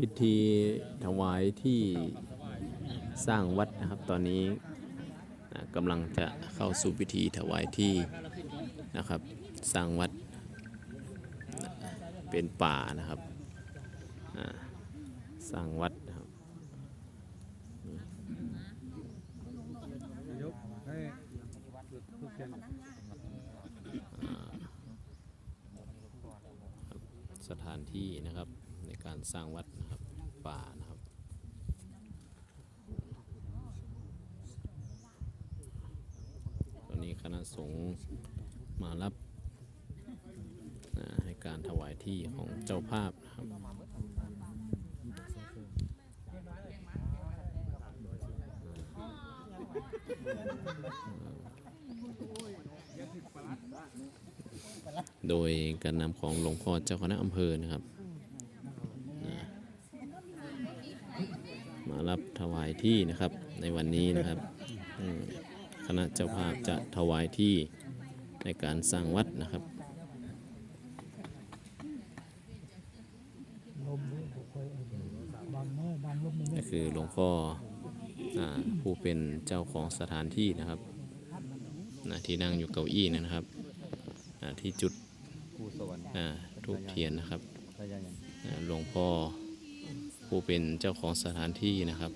พิธีถวายที่สร้างวัดนะครับตอนนี้กำลังจะเข้าสู่พิธีถวายที่นะครับสร้างวัดเป็นป่านะครับสร้างวัดนะครับสถานที่นะครับ ในการสร้างวัดนะครับป่านะครับตอนนี้คณะสงฆ์มารับให้การถวายที่ของเจ้าภาพนะครับโดยการนำของหลวงพ่อเจ้าคณะอำเภอนะครับนะมา รับถวายที่นะครับในวันนี้นะครับคณะเจ้าภาพจะถวายที่ในการสร้างวัดนะครับนี่คือหลวงพ่ออผู้เป็นเจ้าของสถานที่นะครับที่นั่งอยู่เก้าอี้นะครับที่จุดทูบเทียนนะครับหลวงพ่อ ผู้เป็นเจ้าของสถานที่นะครับ